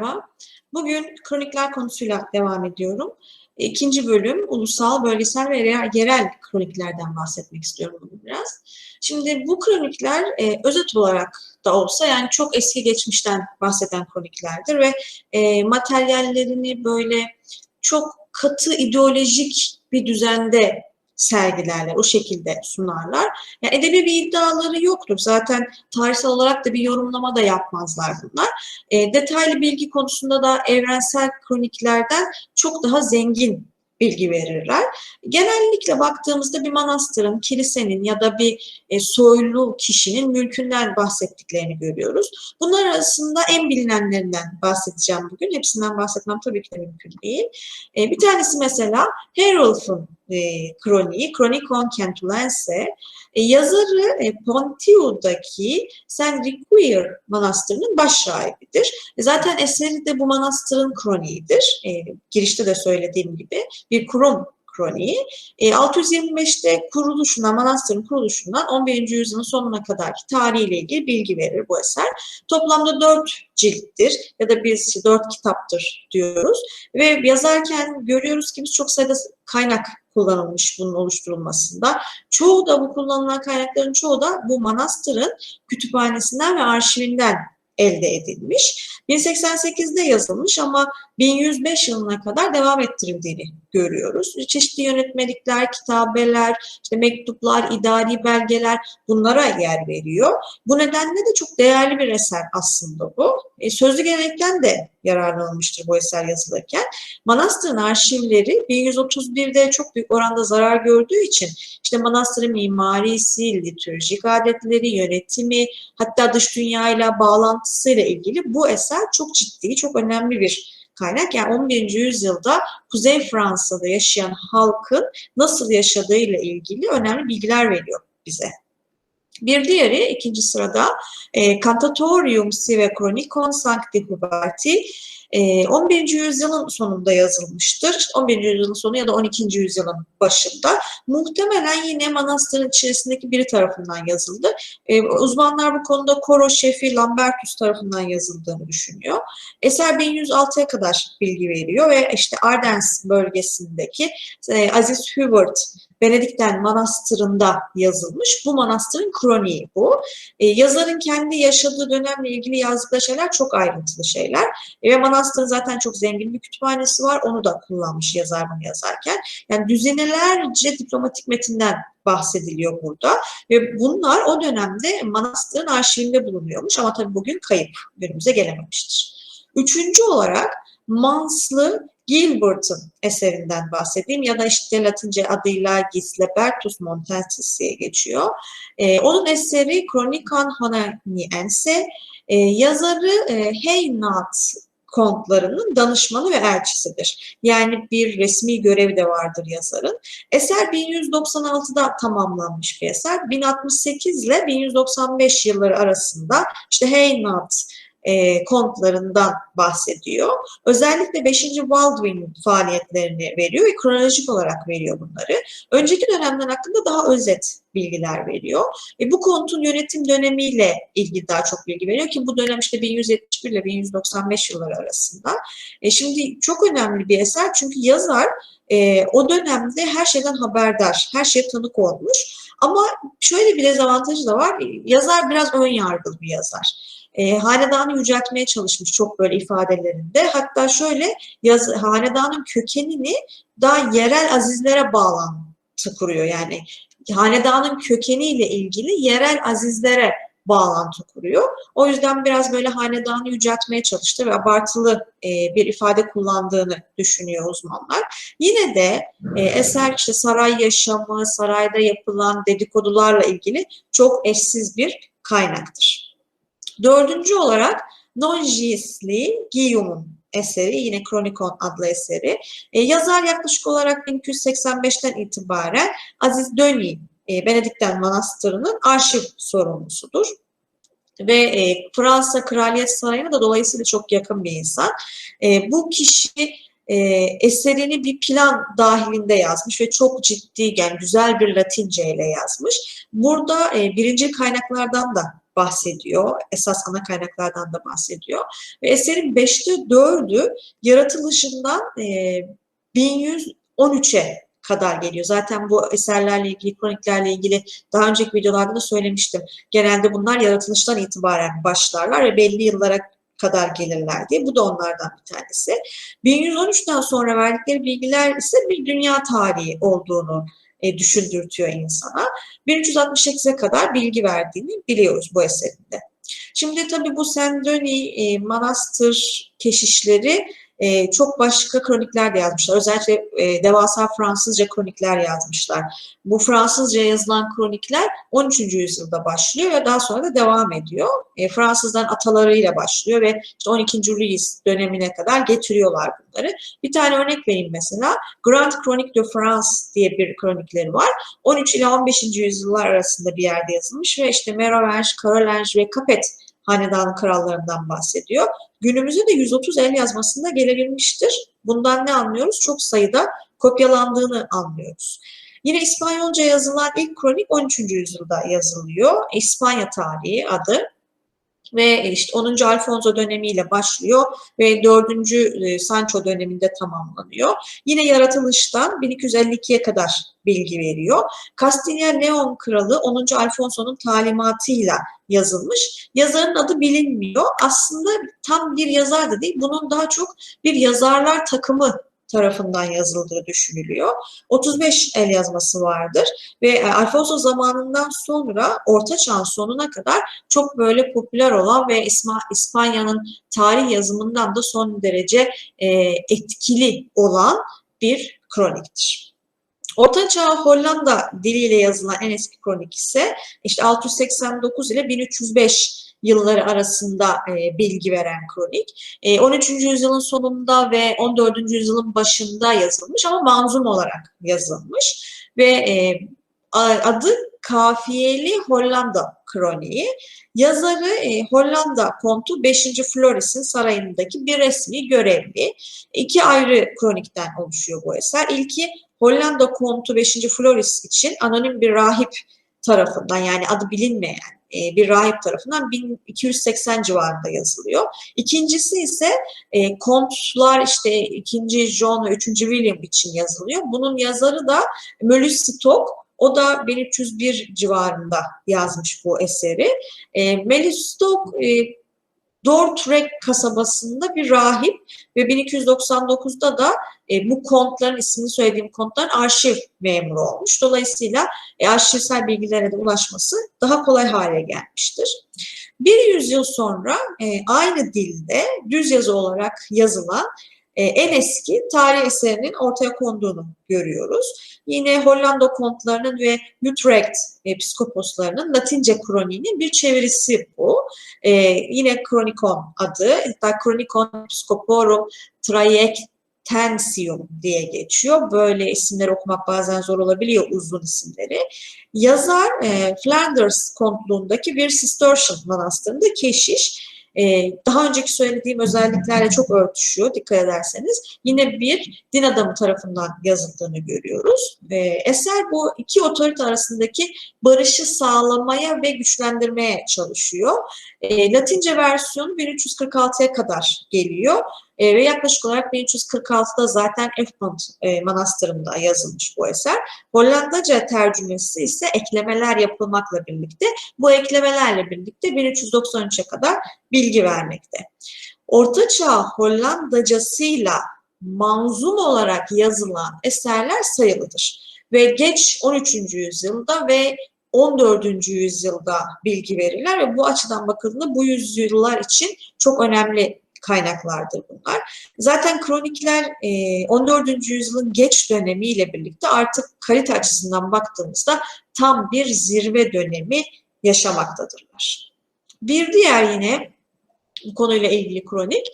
Merhaba. Bugün kronikler konusuyla devam ediyorum. İkinci bölüm ulusal, bölgesel ve yerel kroniklerden bahsetmek istiyorum bugün biraz. Şimdi bu kronikler e, özet olarak da olsa yani çok eski geçmişten bahseden kroniklerdir ve e, materyallerini böyle çok katı ideolojik bir düzende sergilerler, o şekilde sunarlar. Yani edebi bir iddiaları yoktur. Zaten tarihsel olarak da bir yorumlama da yapmazlar bunlar. E, detaylı bilgi konusunda da evrensel kroniklerden çok daha zengin bilgi verirler. Genellikle baktığımızda bir manastırın, kilisenin ya da bir e, soylu kişinin mülkünden bahsettiklerini görüyoruz. Bunlar arasında en bilinenlerinden bahsedeceğim bugün. Hepsinden bahsetmem tabii ki de mümkün değil. E, bir tanesi mesela Herolf'un e, kroniği, Chronicon Cantulense. E, yazarı e, Pontiu'daki Saint Riquier Manastırı'nın baş rahibidir. E, zaten eseri de bu manastırın kroniğidir. E, girişte de söylediğim gibi bir kurum kroniği. E, 625'te kuruluşundan, manastırın kuruluşundan 11. yüzyılın sonuna kadarki tarihiyle ilgili bilgi verir bu eser. Toplamda dört cilttir ya da biz dört kitaptır diyoruz. Ve yazarken görüyoruz ki biz çok sayıda kaynak kullanılmış bunun oluşturulmasında. Çoğu da bu kullanılan kaynakların çoğu da bu manastırın kütüphanesinden ve arşivinden elde edilmiş. 1088'de yazılmış ama 1105 yılına kadar devam ettirildiğini görüyoruz. Çeşitli yönetmelikler, kitabeler, işte mektuplar, idari belgeler bunlara yer veriyor. Bu nedenle de çok değerli bir eser aslında bu. E, sözlü gelenekten de yararlanılmıştır bu eser yazılırken. Manastırın arşivleri 1131'de çok büyük oranda zarar gördüğü için işte manastırın mimarisi, litürjik adetleri, yönetimi, hatta dış dünyayla bağlantısıyla ilgili bu eser çok ciddi, çok önemli bir kaynak. Yani 11. yüzyılda Kuzey Fransa'da yaşayan halkın nasıl yaşadığıyla ilgili önemli bilgiler veriyor bize. Bir diğeri ikinci sırada e, Cantatorium Sive Chronicon Sancti Huberti 11. Ee, yüzyılın sonunda yazılmıştır. 11. yüzyılın sonu ya da 12. yüzyılın başında. Muhtemelen yine manastırın içerisindeki biri tarafından yazıldı. Ee, uzmanlar bu konuda Koro Şefi Lambertus tarafından yazıldığını düşünüyor. Eser 1106'ya kadar bilgi veriyor ve işte Ardens bölgesindeki e, Aziz Hubert Benedikten Manastırı'nda yazılmış. Bu manastırın kroniği bu. E, yazarın kendi yaşadığı dönemle ilgili yazdıkları şeyler çok ayrıntılı şeyler. E, ve manastırın zaten çok zengin bir kütüphanesi var. Onu da kullanmış yazar bunu yazarken. Yani düzinelerce diplomatik metinden bahsediliyor burada. Ve bunlar o dönemde manastırın arşivinde bulunuyormuş ama tabii bugün kayıp, günümüze gelememiştir. Üçüncü olarak Manslı Gilbert'ın eserinden bahsedeyim ya da işte Latince adıyla Montensis diye geçiyor. Ee, onun eseri Chronican Hananiense, ee, yazarı e, Heynat kontlarının danışmanı ve elçisidir. Yani bir resmi görevi de vardır yazarın. Eser 1196'da tamamlanmış bir eser. 1068 ile 1195 yılları arasında işte Heynat e, kontlarından bahsediyor. Özellikle 5. Baldwin faaliyetlerini veriyor ve kronolojik olarak veriyor bunları. Önceki dönemler hakkında daha özet bilgiler veriyor. E, bu kontun yönetim dönemiyle ilgili daha çok bilgi veriyor ki bu dönem işte 1171 ile 1195 yılları arasında. E, şimdi çok önemli bir eser çünkü yazar e, o dönemde her şeyden haberdar, her şeye tanık olmuş. Ama şöyle bir dezavantajı da var, yazar biraz ön yargılı bir yazar e, hanedanı yüceltmeye çalışmış çok böyle ifadelerinde. Hatta şöyle yaz, hanedanın kökenini daha yerel azizlere bağlantı kuruyor. Yani hanedanın kökeniyle ilgili yerel azizlere bağlantı kuruyor. O yüzden biraz böyle hanedanı yüceltmeye çalıştı ve abartılı e, bir ifade kullandığını düşünüyor uzmanlar. Yine de e, eser işte saray yaşamı, sarayda yapılan dedikodularla ilgili çok eşsiz bir kaynaktır. Dördüncü olarak Don Gisli Guillaume'un eseri, yine Kronikon adlı eseri. E, yazar yaklaşık olarak 1285'ten itibaren Aziz Döni e, Benedikten Manastırı'nın arşiv sorumlusudur. Ve e, Fransa Kraliyet Sarayı'na da dolayısıyla çok yakın bir insan. E, bu kişi e, eserini bir plan dahilinde yazmış ve çok ciddi yani güzel bir Latince ile yazmış. Burada e, birinci kaynaklardan da bahsediyor. Esas ana kaynaklardan da bahsediyor. Ve eserin beşte dördü yaratılışından e, 1113'e kadar geliyor. Zaten bu eserlerle ilgili, kroniklerle ilgili daha önceki videolarda da söylemiştim. Genelde bunlar yaratılıştan itibaren başlarlar ve belli yıllara kadar gelirler diye. Bu da onlardan bir tanesi. 1113'ten sonra verdikleri bilgiler ise bir dünya tarihi olduğunu e, düşündürtüyor insana. 1368'e kadar bilgi verdiğini biliyoruz bu eserinde. Şimdi tabii bu Sendoni e, manastır keşişleri e, çok başka kronikler de yazmışlar. Özellikle e, devasa Fransızca kronikler yazmışlar. Bu Fransızca yazılan kronikler 13. yüzyılda başlıyor ve daha sonra da devam ediyor. E, Fransızdan atalarıyla başlıyor ve işte 12. Louis dönemine kadar getiriyorlar bunları. Bir tane örnek vereyim mesela. Grand Chronique de France diye bir kronikleri var. 13 ile 15. yüzyıllar arasında bir yerde yazılmış ve işte Merovenge, Carolinge ve Capet hanedan krallarından bahsediyor. Günümüzde de 130 el yazmasında gelebilmiştir. Bundan ne anlıyoruz? Çok sayıda kopyalandığını anlıyoruz. Yine İspanyolca yazılan ilk kronik 13. yüzyılda yazılıyor. İspanya tarihi adı ve işte 10. Alfonso dönemiyle başlıyor ve 4. Sancho döneminde tamamlanıyor. Yine yaratılıştan 1252'ye kadar bilgi veriyor. Kastilya Leon kralı 10. Alfonso'nun talimatıyla yazılmış. Yazarın adı bilinmiyor. Aslında tam bir yazar da değil. Bunun daha çok bir yazarlar takımı tarafından yazıldığı düşünülüyor. 35 el yazması vardır ve Alfonso zamanından sonra Orta Çağ sonuna kadar çok böyle popüler olan ve İspanya'nın tarih yazımından da son derece etkili olan bir kroniktir. Orta Çağ Hollanda diliyle yazılan en eski kronik ise işte 689 ile 1305 yılları arasında e, bilgi veren kronik. E, 13. yüzyılın sonunda ve 14. yüzyılın başında yazılmış ama manzum olarak yazılmış ve e, adı Kafiyeli Hollanda Kroniği. Yazarı e, Hollanda kontu 5. Floris'in sarayındaki bir resmi görevli. İki ayrı kronikten oluşuyor bu eser. İlki Hollanda kontu 5. Floris için anonim bir rahip tarafından yani adı bilinmeyen e, bir rahip tarafından 1280 civarında yazılıyor. İkincisi ise e, kontlar işte 2. John ve 3. William için yazılıyor. Bunun yazarı da Mölüs Stock. O da 1301 civarında yazmış bu eseri. E, Melis Stock e, Dortrek kasabasında bir rahip ve 1299'da da e, bu kontların ismini söylediğim kontların arşiv memuru olmuş. Dolayısıyla e, arşivsel bilgilere de ulaşması daha kolay hale gelmiştir. Bir yüzyıl sonra e, aynı dilde düz yazı olarak yazılan en eski tarih eserinin ortaya konduğunu görüyoruz. Yine Hollanda kontlarının ve Utrecht episkoposlarının Latince kroniğinin bir çevirisi bu. E, yine Kronikon adı, hatta Kronikon Episcoporum Traiectensium diye geçiyor. Böyle isimleri okumak bazen zor olabiliyor uzun isimleri. Yazar e, Flanders kontluğundaki bir Cistercian manastırında keşiş ee, daha önceki söylediğim özelliklerle çok örtüşüyor dikkat ederseniz. Yine bir din adamı tarafından yazıldığını görüyoruz. Eser bu iki otorite arasındaki barışı sağlamaya ve güçlendirmeye çalışıyor. Ee, Latince versiyonu 1346'ya kadar geliyor. E, ve yaklaşık olarak 1346'da zaten Efmont e, Manastırı'nda yazılmış bu eser. Hollandaca tercümesi ise eklemeler yapılmakla birlikte bu eklemelerle birlikte 1393'e kadar bilgi vermekte. Ortaçağ Hollandacasıyla manzum olarak yazılan eserler sayılıdır. Ve geç 13. yüzyılda ve 14. yüzyılda bilgi verirler ve bu açıdan bakıldığında bu yüzyıllar için çok önemli kaynaklardır bunlar. Zaten kronikler 14. yüzyılın geç dönemiyle birlikte artık kalite açısından baktığımızda tam bir zirve dönemi yaşamaktadırlar. Bir diğer yine bu konuyla ilgili kronik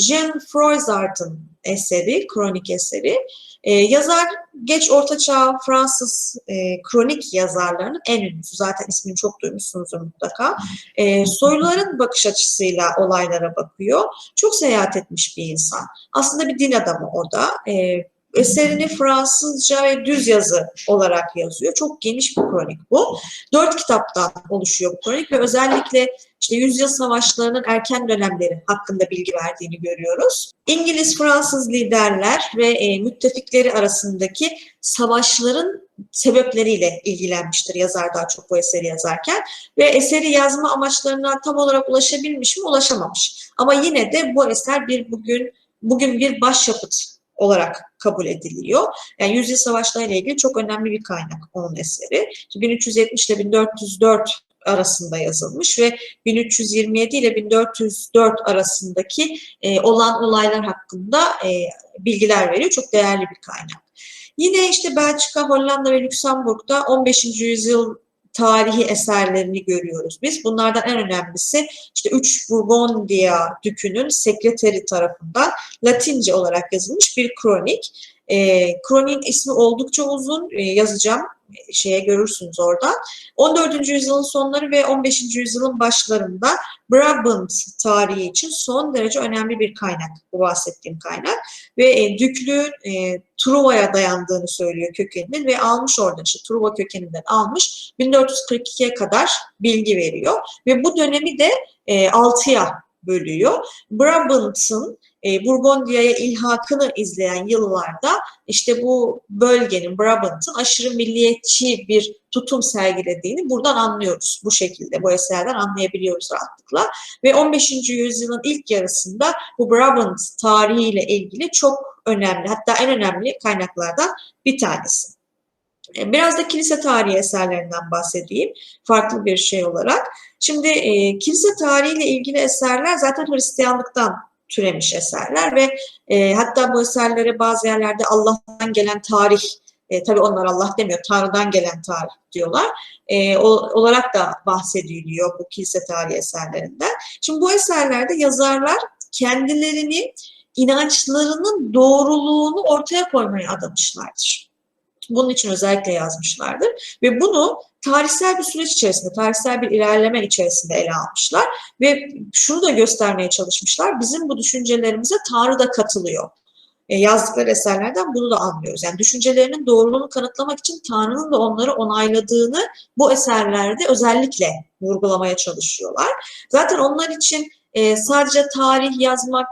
Jean Froissart'ın eseri, kronik eseri. Ee, yazar geç ortaçağ Fransız e, kronik yazarlarının en ünlüsü. Zaten ismini çok duymuşsunuzdur mutlaka. E, soyluların bakış açısıyla olaylara bakıyor. Çok seyahat etmiş bir insan. Aslında bir din adamı o da. E, eserini Fransızca ve düz yazı olarak yazıyor. Çok geniş bir kronik bu. Dört kitaptan oluşuyor bu kronik ve özellikle işte yüzyıl savaşlarının erken dönemleri hakkında bilgi verdiğini görüyoruz. İngiliz-Fransız liderler ve e, müttefikleri arasındaki savaşların sebepleriyle ilgilenmiştir yazar daha çok bu eseri yazarken ve eseri yazma amaçlarına tam olarak ulaşabilmiş mi ulaşamamış. Ama yine de bu eser bir bugün bugün bir başyapıt olarak kabul ediliyor. Yani Yüzyıl Savaşları ile ilgili çok önemli bir kaynak onun eseri. 1370 ile 1404 arasında yazılmış ve 1327 ile 1404 arasındaki e, olan olaylar hakkında e, bilgiler veriyor. Çok değerli bir kaynak. Yine işte Belçika, Hollanda ve Lüksemburg'da 15. yüzyıl tarihi eserlerini görüyoruz biz. Bunlardan en önemlisi işte 3 Burgundia dükünün sekreteri tarafından Latince olarak yazılmış bir kronik. E, kroniğin ismi oldukça uzun e, yazacağım şeye görürsünüz orada. 14. yüzyılın sonları ve 15. yüzyılın başlarında Brabant tarihi için son derece önemli bir kaynak bu bahsettiğim kaynak ve e, Düklüğün e, Truva'ya dayandığını söylüyor kökeninin ve almış oradan işte Truva kökeninden almış 1442'ye kadar bilgi veriyor ve bu dönemi de e, 6'ya bölüyor. Brabant'ın e, Burgondia'ya ilhakını izleyen yıllarda işte bu bölgenin Brabant'ın aşırı milliyetçi bir tutum sergilediğini buradan anlıyoruz. Bu şekilde bu eserden anlayabiliyoruz rahatlıkla. Ve 15. yüzyılın ilk yarısında bu Brabant tarihiyle ilgili çok önemli hatta en önemli kaynaklardan bir tanesi. E, biraz da kilise tarihi eserlerinden bahsedeyim farklı bir şey olarak. Şimdi e, kilise tarihiyle ilgili eserler zaten Hristiyanlıktan türemiş eserler ve e, hatta bu eserlere bazı yerlerde Allah'tan gelen tarih, e, tabii onlar Allah demiyor, Tanrı'dan gelen tarih diyorlar, e, o, olarak da bahsediliyor bu kilise tarihi eserlerinden. Şimdi bu eserlerde yazarlar kendilerini inançlarının doğruluğunu ortaya koymaya adamışlardır. Bunun için özellikle yazmışlardır. Ve bunu tarihsel bir süreç içerisinde, tarihsel bir ilerleme içerisinde ele almışlar. Ve şunu da göstermeye çalışmışlar. Bizim bu düşüncelerimize Tanrı da katılıyor. E, yazdıkları eserlerden bunu da anlıyoruz. Yani düşüncelerinin doğruluğunu kanıtlamak için Tanrı'nın da onları onayladığını bu eserlerde özellikle vurgulamaya çalışıyorlar. Zaten onlar için e, sadece tarih yazmak,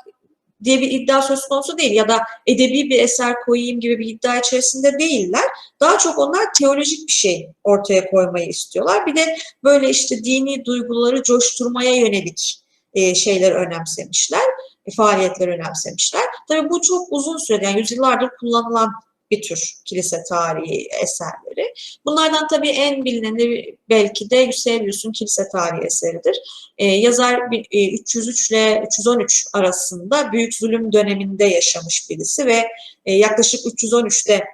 diye bir iddia söz konusu değil ya da edebi bir eser koyayım gibi bir iddia içerisinde değiller. Daha çok onlar teolojik bir şey ortaya koymayı istiyorlar. Bir de böyle işte dini duyguları coşturmaya yönelik e, şeyler önemsemişler, e, faaliyetler önemsemişler. Tabii bu çok uzun sürede yani yüzyıllardır kullanılan bir tür kilise tarihi eserleri. Bunlardan tabii en bilineni belki de Eusebius'un kilise tarihi eseridir. Ee, yazar e, 303 ile 313 arasında büyük zulüm döneminde yaşamış birisi ve e, yaklaşık 313'te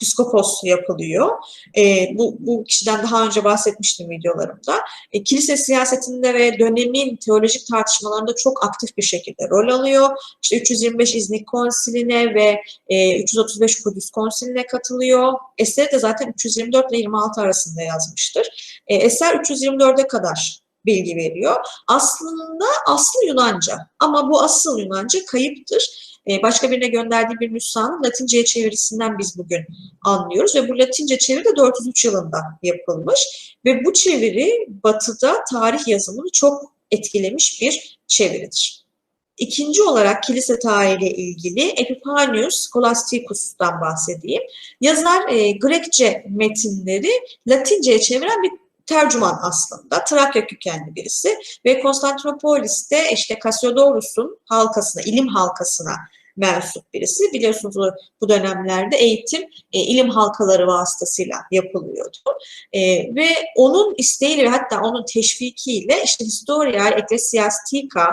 psikopos yapılıyor. E, bu, bu kişiden daha önce bahsetmiştim videolarımda. E, kilise siyasetinde ve dönemin teolojik tartışmalarında çok aktif bir şekilde rol alıyor. İşte 325 İznik Konsili'ne ve e, 335 Kudüs Konsili'ne katılıyor. Eseri de zaten 324 ile 26 arasında yazmıştır. E, eser 324'e kadar bilgi veriyor. Aslında aslı Yunanca ama bu asıl Yunanca kayıptır. Ee, başka birine gönderdiği bir nüshanın Latince'ye çevirisinden biz bugün anlıyoruz ve bu Latince çeviri de 403 yılında yapılmış ve bu çeviri Batı'da tarih yazımını çok etkilemiş bir çeviridir. İkinci olarak kilise tarihiyle ilgili Epiphanius Scholasticus'tan bahsedeyim. Yazar e, Grekçe metinleri Latince'ye çeviren bir tercüman aslında. Trakya kökenli birisi ve Konstantinopolis'te işte Cassiodorus'un halkasına, ilim halkasına mensup birisi. Biliyorsunuz bu dönemlerde eğitim e, ilim halkaları vasıtasıyla yapılıyordu. E, ve onun isteğiyle ve hatta onun teşvikiyle işte Historia Ecclesiastica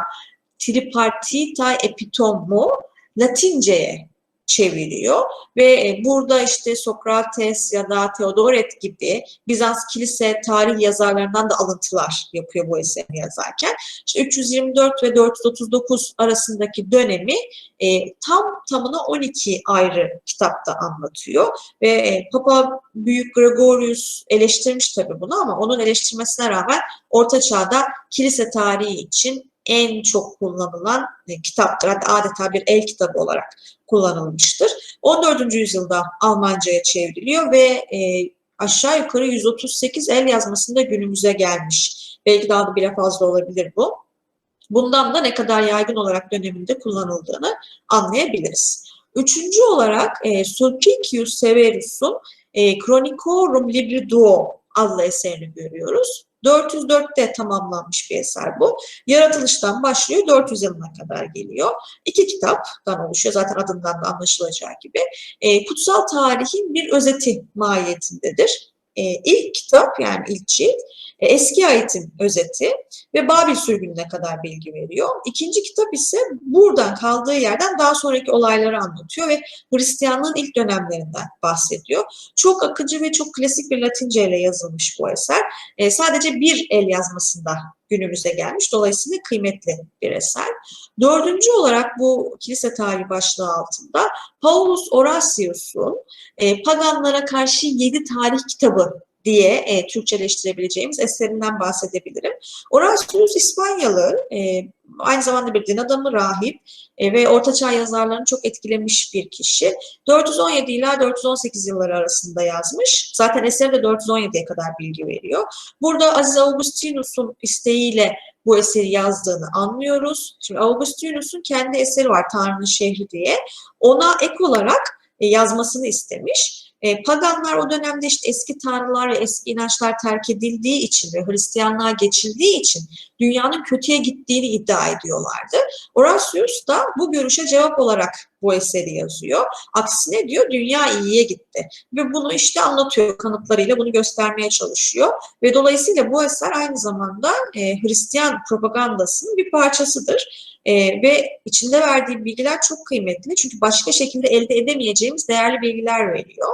Tripartita Epitomo Latince'ye çeviriyor ve e, burada işte Sokrates ya da Theodoret gibi Bizans kilise tarih yazarlarından da alıntılar yapıyor bu eseri yazarken. İşte 324 ve 439 arasındaki dönemi e, tam tamına 12 ayrı kitapta anlatıyor ve e, Papa Büyük Gregorius eleştirmiş tabii bunu ama onun eleştirmesine rağmen Orta Çağ'da kilise tarihi için en çok kullanılan e, kitaptır. Hatta adeta bir el kitabı olarak kullanılmıştır. 14. yüzyılda Almanca'ya çevriliyor ve e, aşağı yukarı 138 el yazmasında günümüze gelmiş. Belki daha da bile fazla olabilir bu. Bundan da ne kadar yaygın olarak döneminde kullanıldığını anlayabiliriz. Üçüncü olarak e, Sulpicius Severus'un e, Chronicorum Libri Duo adlı eserini görüyoruz. 404'te tamamlanmış bir eser bu. Yaratılıştan başlıyor 400 yılına kadar geliyor. İki kitaptan oluşuyor zaten adından da anlaşılacağı gibi. E, kutsal tarihin bir özeti mahiyetindedir. E, ilk kitap yani ilk cilt e, eski ayetin özeti ve Babil sürgününe kadar bilgi veriyor. İkinci kitap ise buradan kaldığı yerden daha sonraki olayları anlatıyor ve Hristiyanlığın ilk dönemlerinden bahsediyor. Çok akıcı ve çok klasik bir Latince ile yazılmış bu eser. E, sadece bir el yazmasında günümüze gelmiş. Dolayısıyla kıymetli bir eser. Dördüncü olarak bu kilise tarihi başlığı altında Paulus Horatius'un e, paganlara karşı yedi tarih kitabı diye e, Türkçeleştirebileceğimiz eserinden bahsedebilirim. Horatius İspanyalı, e, aynı zamanda bir din adamı, rahip e, ve Ortaçağ yazarlarını çok etkilemiş bir kişi. 417 ila 418 yılları arasında yazmış. Zaten eseri de 417'ye kadar bilgi veriyor. Burada Aziz Augustinus'un isteğiyle bu eseri yazdığını anlıyoruz. Şimdi Augustinus'un kendi eseri var Tanrı'nın şehri diye. Ona ek olarak e, yazmasını istemiş. E, paganlar o dönemde işte eski tanrılar ve eski inançlar terk edildiği için ve Hristiyanlığa geçildiği için dünyanın kötüye gittiğini iddia ediyorlardı. Horatius da bu görüşe cevap olarak bu eseri yazıyor. Aksine diyor dünya iyiye gitti. Ve bunu işte anlatıyor kanıtlarıyla bunu göstermeye çalışıyor. Ve dolayısıyla bu eser aynı zamanda e, Hristiyan propagandasının bir parçasıdır. E, ve içinde verdiği bilgiler çok kıymetli. Çünkü başka şekilde elde edemeyeceğimiz değerli bilgiler veriyor.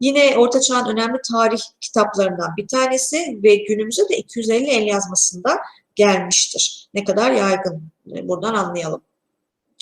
Yine Orta Çağ'ın önemli tarih kitaplarından bir tanesi ve günümüze de 250 el yazmasında gelmiştir. Ne kadar yaygın e, buradan anlayalım.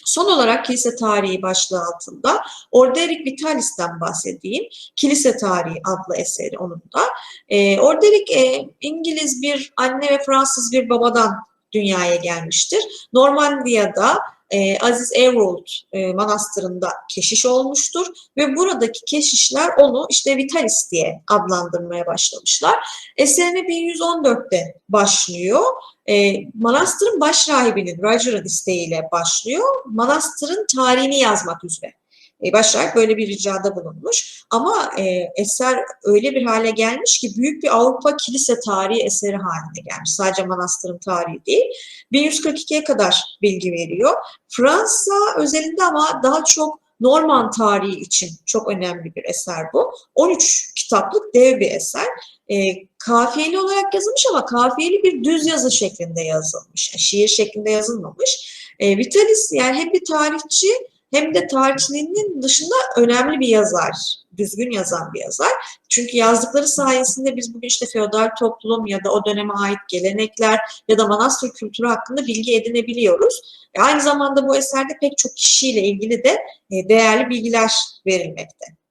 Son olarak kilise tarihi başlığı altında Orderic Vitalis'ten bahsedeyim. Kilise tarihi adlı eseri onun da. E, Orderic e, İngiliz bir anne ve Fransız bir babadan dünyaya gelmiştir. Normandiya'da e, Aziz Erold e, manastırında keşiş olmuştur ve buradaki keşişler onu işte Vitalis diye adlandırmaya başlamışlar. Eserine 1114'te başlıyor. E, manastırın baş rahibinin Roger'ın isteğiyle başlıyor. Manastırın tarihini yazmak üzere. E, böyle bir ricada bulunmuş. Ama e, eser öyle bir hale gelmiş ki büyük bir Avrupa kilise tarihi eseri haline gelmiş. Sadece manastırın tarihi değil. 1142'ye kadar bilgi veriyor. Fransa özelinde ama daha çok Norman tarihi için çok önemli bir eser bu. 13 kitaplık dev bir eser. E, kafiyeli olarak yazılmış ama kafiyeli bir düz yazı şeklinde yazılmış. Yani şiir şeklinde yazılmamış. E, Vitalis yani hem bir tarihçi hem de tarihçiliğinin dışında önemli bir yazar, düzgün yazan bir yazar. Çünkü yazdıkları sayesinde biz bugün işte feodal toplum ya da o döneme ait gelenekler ya da manastır kültürü hakkında bilgi edinebiliyoruz. E aynı zamanda bu eserde pek çok kişiyle ilgili de e, değerli bilgiler verilmekte.